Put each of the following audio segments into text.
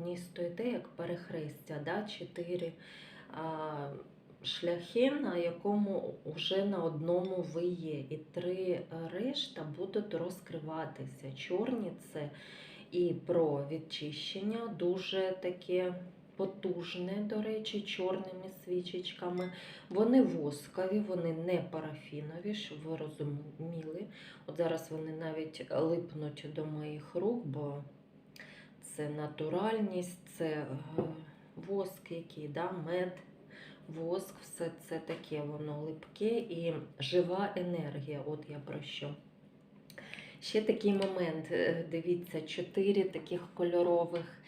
одній стоїте, як перехрестя, да? чотири а, шляхи, на якому вже на одному ви є. І три решта будуть розкриватися. Чорні це і про відчищення, дуже таке потужне, до речі, чорними свічечками. Вони воскові, вони не парафінові, щоб ви розуміли. От зараз вони навіть липнуть до моїх рук, бо це натуральність, це е, воск, який, да, мед. Воск, все це таке воно липке і жива енергія. От я про що. Ще такий момент. е, Дивіться, чотири таких кольорових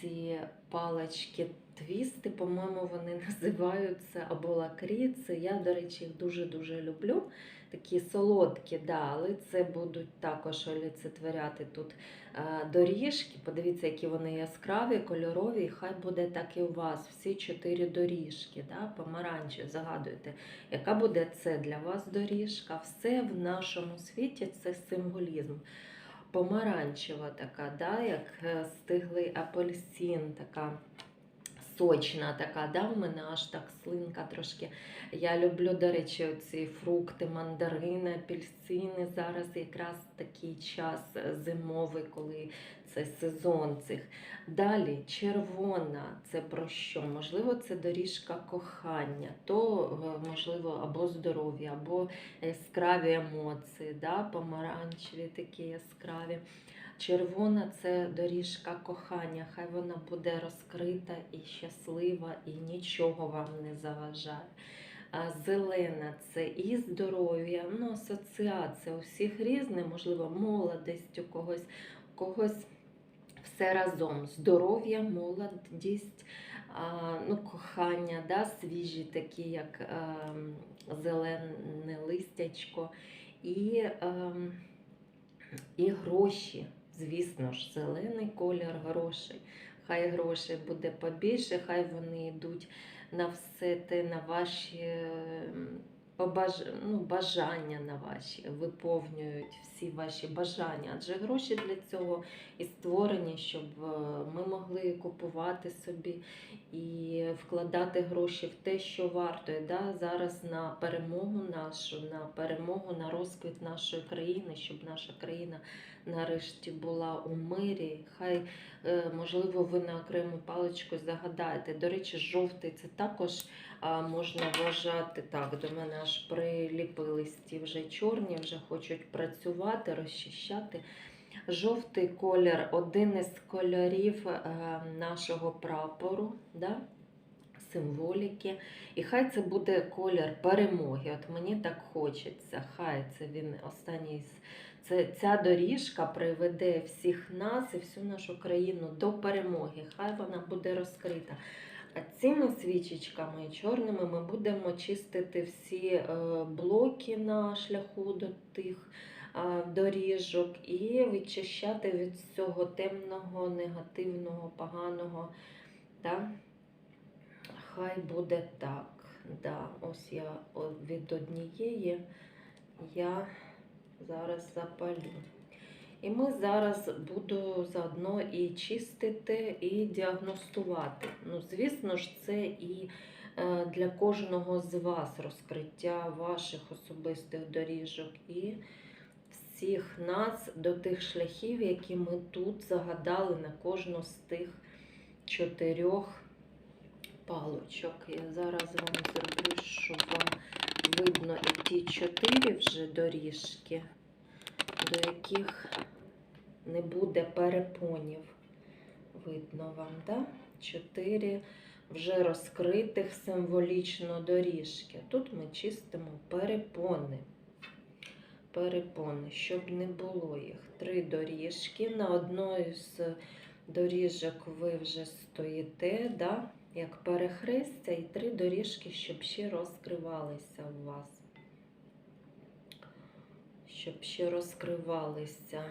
ці палички твісти, по-моєму, вони називаються або лакріци. Я, до речі, їх дуже-дуже люблю. Такі солодкі, да, але це будуть також олицетворяти тут доріжки. Подивіться, які вони яскраві, кольорові, хай буде так і у вас. Всі чотири доріжки, да, помаранчі, загадуйте, яка буде це для вас доріжка. Все в нашому світі це символізм. Помаранчева така, да, як е, стиглий апельсин, така сочна така, да, у мене аж так слинка трошки. Я люблю, до речі, ці фрукти, мандарини, апельсини. Зараз якраз такий час зимовий, коли це сезон цих. Далі червона, це про що? Можливо, це доріжка кохання, то е, можливо або здоров'я, або яскраві емоції, да? помаранчеві такі яскраві. Червона це доріжка кохання, хай вона буде розкрита і щаслива, і нічого вам не заважає. А зелена це і здоров'я, ну, асоціація у всіх різне, можливо, молодість у когось, у когось все разом. Здоров'я, молодість, а, ну, кохання, да, свіжі, такі, як ем, зелене листячко, і, ем, і гроші. Звісно ж, зелений колір грошей. Хай грошей буде побільше, хай вони йдуть на все те, на ваші побаж... ну, бажання на ваші, виповнюють всі ваші бажання. Адже гроші для цього і створені, щоб е, ми могли купувати собі і вкладати гроші в те, що варто. І, да, зараз на перемогу нашу, на перемогу, на розквіт нашої країни, щоб наша країна нарешті була у мирі. Хай, е, можливо, ви на окрему паличку загадаєте. До речі, жовтий це також можна вважати так. До мене аж приліпились ті вже чорні, вже хочуть працювати, розчищати. Жовтий колір один із кольорів е, нашого прапору. Да? Символіки. І хай це буде колір перемоги. От мені так хочеться. Хай це він останній. з- Це, ця доріжка приведе всіх нас і всю нашу країну до перемоги. Хай вона буде розкрита. А цими свічечками чорними ми будемо чистити всі е, блоки на шляху до тих е, доріжок і відчищати від всього темного, негативного, поганого. Да? Хай буде так. Да, ось я від однієї я зараз запалю. І ми зараз буду заодно і чистити, і діагностувати. Ну, звісно ж, це і е, для кожного з вас розкриття ваших особистих доріжок і всіх нас до тих шляхів, які ми тут загадали на кожну з тих чотирьох палочок. Я зараз вам зроблю, щоб вам видно і ті чотири вже доріжки, до яких не буде перепонів. Видно вам, да? Чотири вже розкритих символічно доріжки. Тут ми чистимо перепони. Перепони, щоб не було їх. Три доріжки. На одної з доріжок ви вже стоїте, да? Як перехрестя, і три доріжки, щоб ще розкривалися у вас. Щоб ще розкривалися.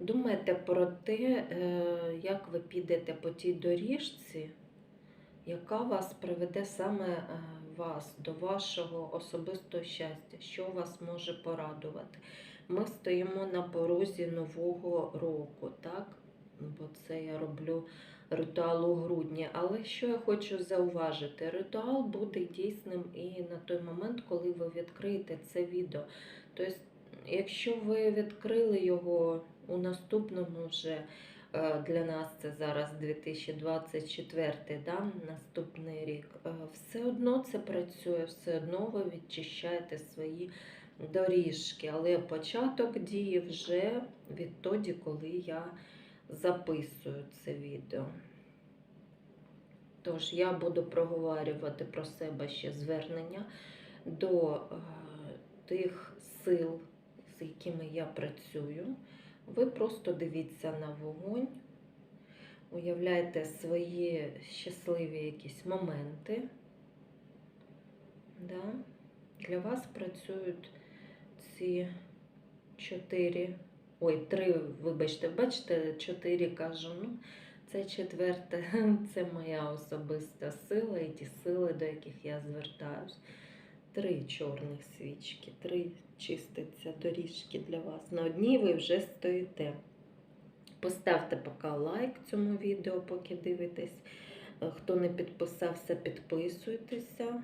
Думайте про те, е, як ви підете по тій доріжці, яка вас приведе саме е, вас до вашого особистого щастя, що вас може порадувати. Ми стоїмо на порозі нового року, так? Бо це я роблю ритуал у грудні. Але що я хочу зауважити? Ритуал буде дійсним і на той момент, коли ви відкриєте це відео. Тобто, якщо ви відкрили його у наступному вже е, для нас це зараз 2024, да, наступний рік, е, все одно це працює, все одно ви відчищаєте свої доріжки. Але початок дії вже відтоді, коли я записую це відео. Тож я буду проговорювати про себе ще звернення до е, тих сил, з якими я працюю. Ви просто дивіться на вогонь, уявляйте свої щасливі якісь моменти. Да? Для вас працюють ці чотири, ой, три, вибачте, бачите, чотири кажу. Ну, це четверте, це моя особиста сила і ті сили, до яких я звертаюсь. Три чорних свічки, три чиститься доріжки для вас. На одній ви вже стоїте. Поставте поки лайк цьому відео, поки дивитесь. Е, Хто не підписався, підписуйтеся.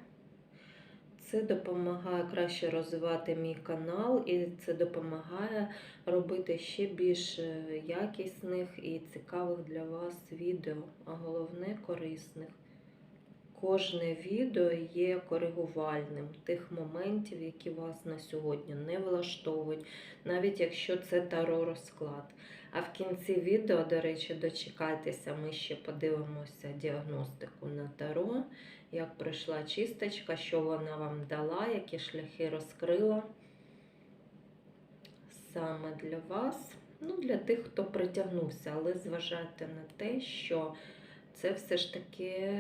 Це допомагає краще розвивати мій канал, і це допомагає робити ще більш е, якісних і цікавих для вас відео, а головне корисних. Кожне відео є коригувальним тих моментів, які вас на сьогодні не влаштовують, навіть якщо це таро розклад. А в кінці відео, до речі, дочекайтеся, ми ще подивимося діагностику на таро, як пройшла чисточка, що вона вам дала, які шляхи розкрила саме для вас. Ну, для тих, хто притягнувся, але зважайте на те, що це все ж таки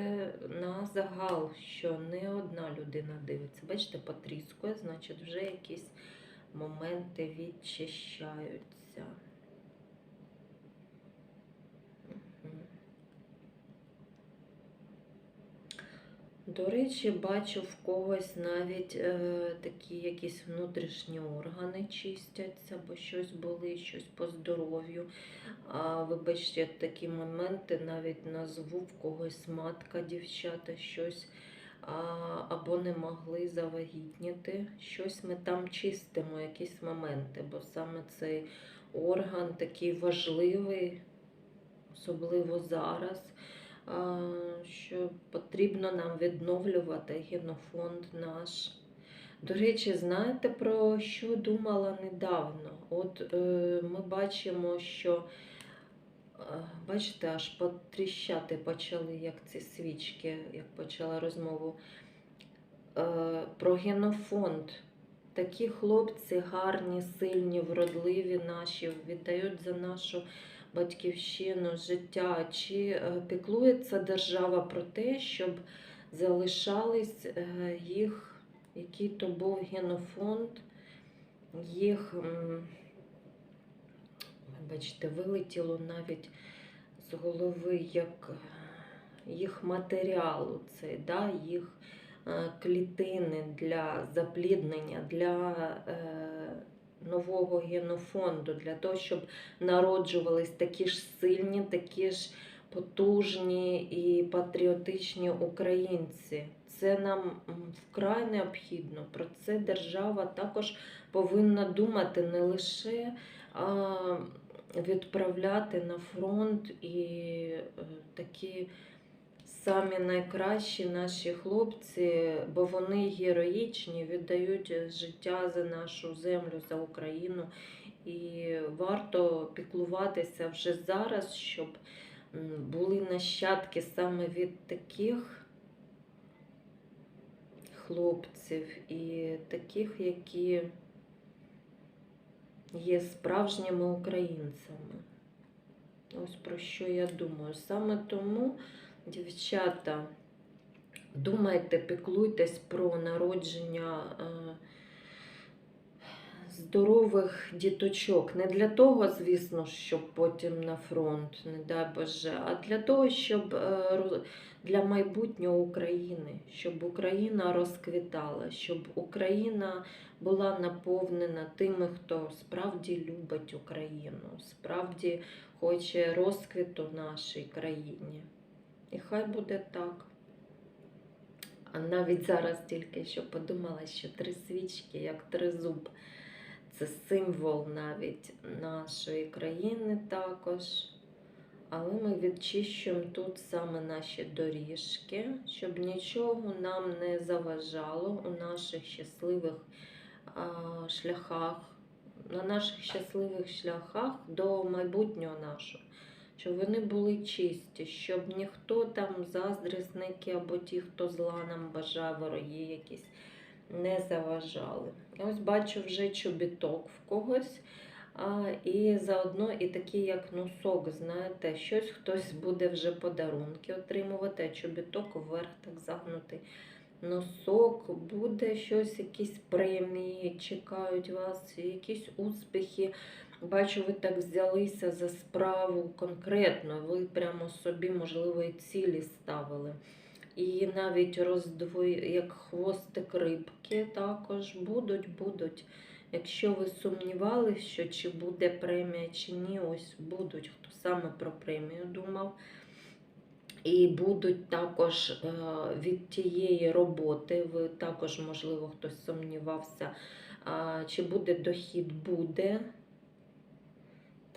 на загал, що не одна людина дивиться. Бачите, потріскує, значить, вже якісь моменти відчищаються. До речі, бачу в когось навіть е, такі якісь внутрішні органи чистяться, бо щось були, щось по здоров'ю. А вибачте, такі моменти навіть назву в когось матка, дівчата, щось а, або не могли завагітніти. Щось ми там чистимо, якісь моменти, бо саме цей орган такий важливий, особливо зараз. Що потрібно нам відновлювати генофонд наш. До речі, знаєте про що думала недавно? От е, ми бачимо, що е, бачите, аж потріщати почали, як ці свічки, як почала розмову. Е, про генофонд. Такі хлопці гарні, сильні, вродливі наші, віддають за нашу батьківщину, життя. Чи е, піклується держава про те, щоб залишались е, їх, який то був генофонд, їх, м, вибачте, вилетіло навіть з голови як е, їх матеріалу, цей, да, їх клітини для запліднення, для нового генофонду, для того, щоб народжувались такі ж сильні, такі ж потужні і патріотичні українці. Це нам вкрай необхідно. Про це держава також повинна думати не лише відправляти на фронт і е, такі самі найкращі наші хлопці, бо вони героїчні, віддають життя за нашу землю, за Україну. І варто піклуватися вже зараз, щоб були нащадки саме від таких хлопців і таких, які є справжніми українцями. Ось про що я думаю. Саме тому, дівчата, думайте, піклуйтесь про народження е, здорових діточок. Не для того, звісно, щоб потім на фронт, не дай Боже, а для того, щоб е, для майбутнього України, щоб Україна розквітала, щоб Україна була наповнена тими, хто справді любить Україну, справді хоче розквіту нашій країні. І хай буде так. А навіть зараз тільки що подумала, що три свічки, як тризуб, це символ навіть нашої країни також. Але ми відчищуємо тут саме наші доріжки, щоб нічого нам не заважало у наших щасливих а, шляхах, на наших щасливих шляхах до майбутнього нашого. Щоб вони були чисті, щоб ніхто там, заздрісники або ті, хто зла нам бажає, вороги якісь, не заважали. Я ось бачу вже чобіток в когось. А, і заодно і такий, як носок, знаєте, щось хтось буде вже подарунки отримувати, а чобіток вверх так загнутий. Носок, буде щось, якісь премії чекають вас, якісь успіхи. Бачу, ви так взялися за справу конкретно, ви прямо собі, можливо, і цілі ставили. І навіть роздвої, як хвостик рибки також будуть, будуть. Якщо ви сумнівалися, що чи буде премія, чи ні, ось будуть, хто саме про премію думав. І будуть також е, від тієї роботи, ви також, можливо, хтось сумнівався, чи буде дохід, буде.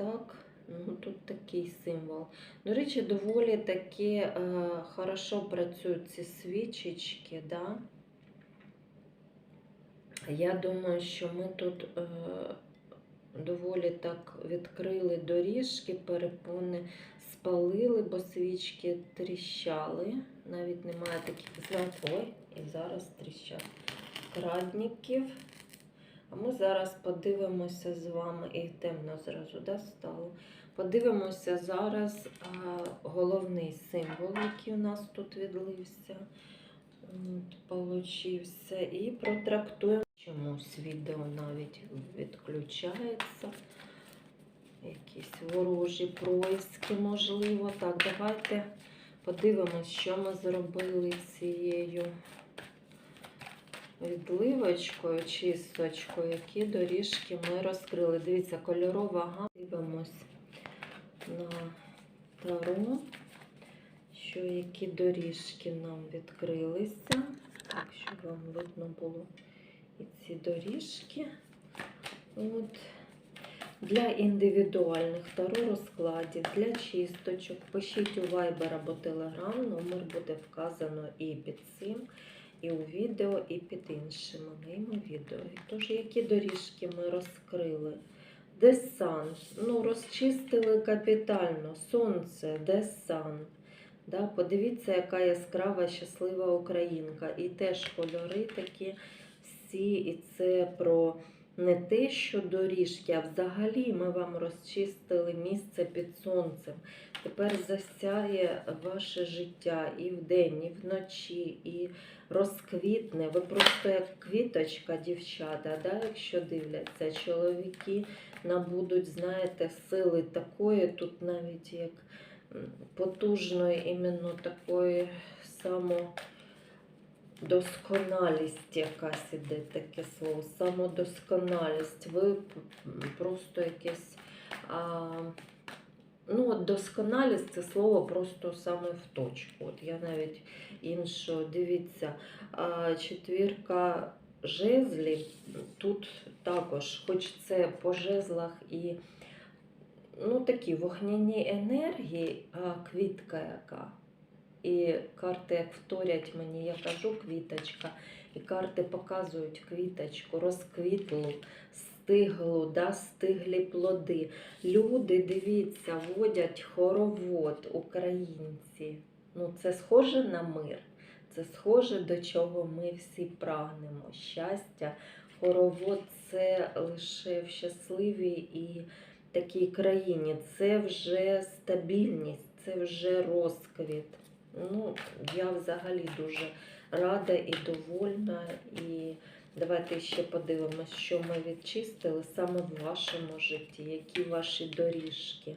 Так, ну тут такий символ. До речі, доволі таки е, хорошо працюють ці свічечки, да? Я думаю, що ми тут е, доволі так відкрили доріжки, перепони спалили, бо свічки тріщали. Навіть немає таких знаєте, ой, і зараз тріщать крадників. А ми зараз подивимося з вами, і темно зразу да, стало. Подивимося зараз а, головний символ, який у нас тут відлився. От, получився. І протрактуємо. Чомусь відео навіть відключається. Якісь ворожі происки, можливо. Так, давайте подивимось, що ми зробили цією відливочкою, чисточкою, які доріжки ми розкрили. Дивіться, кольорова гама. Дивимось на таро, що які доріжки нам відкрилися. Щоб вам видно було і ці доріжки. От. Для індивідуальних таро розкладів, для чисточок пишіть у Viber або Telegram, номер буде вказано і під цим, і у відео, і під іншими моїми відео. Тож, які доріжки ми розкрили? Десан, ну, розчистили капітально, сонце, десан. Да, подивіться, яка яскрава, щаслива українка. І теж кольори такі всі, і це про не те, що доріжки, а взагалі ми вам розчистили місце під сонцем. Тепер засяє ваше життя і вдень, і вночі, і розквітне. Ви просто як квіточка, дівчата, да, якщо дивляться, чоловіки набудуть, знаєте, сили такої, тут навіть як потужної, іменно такої само. Досконалість якась іде таке слово, самодосконалість. Ви просто якесь. А, ну, от досконалість це слово просто саме в точку. От я навіть іншого, дивіться, четвірка жезлів тут також, хоч це по жезлах і ну, такі вогняні енергії, а квітка яка. І карти як вторять мені, я кажу квіточка, і карти показують квіточку, розквітлу, стиглу, да, стиглі плоди. Люди, дивіться, водять хоровод українці. Ну, це схоже на мир. Це схоже до чого ми всі прагнемо. Щастя, хоровод це лише в щасливій і такій країні. Це вже стабільність, це вже розквіт. Ну, я взагалі дуже рада і довольна, і Давайте ще подивимось, що ми відчистили саме в вашому житті, які ваші доріжки.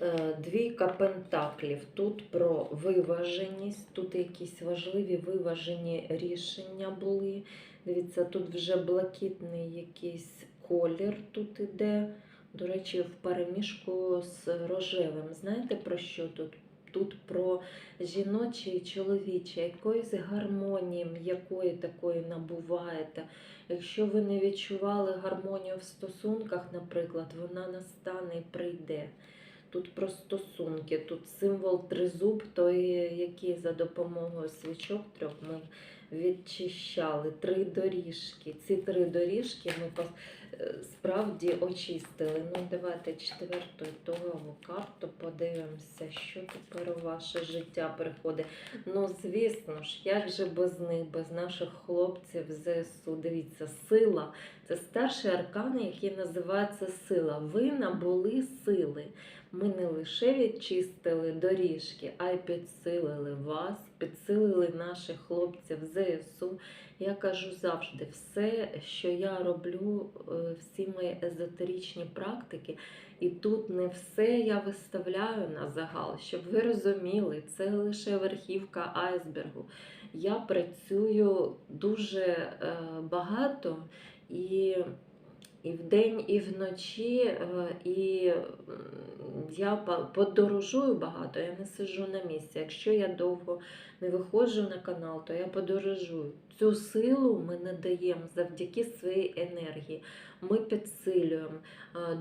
Е, Двійка пентаклів. Тут про виваженість, тут якісь важливі виважені рішення були. Дивіться, тут вже блакитний якийсь колір тут іде. До речі, в переміжку з рожевим. Знаєте про що тут? Тут про жіноче і чоловіче, якоїсь гармонії, якої такої набуваєте. Якщо ви не відчували гармонію в стосунках, наприклад, вона настане і прийде. Тут про стосунки, тут символ тризуб, той, який за допомогою свічок трьох ми відчищали. Три доріжки. Ці три доріжки ми е, справді очистили. Ну, давайте четверту ітогову карту подивимося, що тепер у ваше життя приходить. Ну, звісно ж, як же без них, без наших хлопців ЗСУ. Дивіться, сила. Це старший аркан, який називається сила. Ви набули сили. Ми не лише відчистили доріжки, а й підсилили вас, підсилили наших хлопців ЗСУ. Я кажу завжди, все, що я роблю, е, всі мої езотеричні практики, і тут не все я виставляю на загал, щоб ви розуміли, це лише верхівка айсбергу. Я працюю дуже е, багато і і вдень, і вночі, е, і я подорожую багато, я не сиджу на місці. Якщо я довго не виходжу на канал, то я подорожую. Цю силу ми надаємо завдяки своїй енергії. Ми підсилюємо. Е,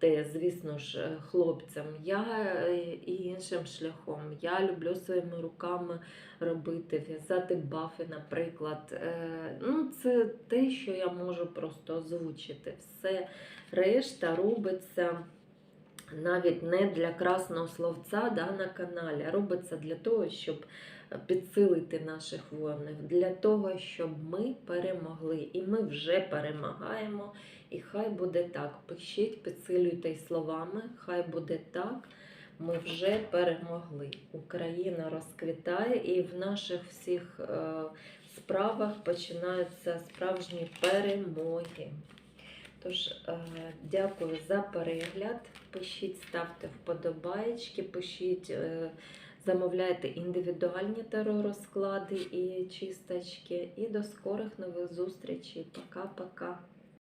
Донатьте, звісно ж, е, хлопцям. Я е, і іншим шляхом. Я люблю своїми руками робити, в'язати бафи, наприклад. Е, Ну, це те, що я можу просто озвучити. Все решта робиться навіть не для красного словця да, на каналі, а робиться для того, щоб підсилити наших воїнів, для того, щоб ми перемогли. І ми вже перемагаємо. І хай буде так. Пишіть, підсилюйте й словами, хай буде так. Ми вже перемогли. Україна розквітає, і в наших всіх е, справах починаються справжні перемоги. Тож, е, дякую за перегляд. Пишіть, ставте вподобаєчки, пишіть, е, замовляйте індивідуальні таро розклади і чисточки. І до скорих нових зустрічей. Пока-пока.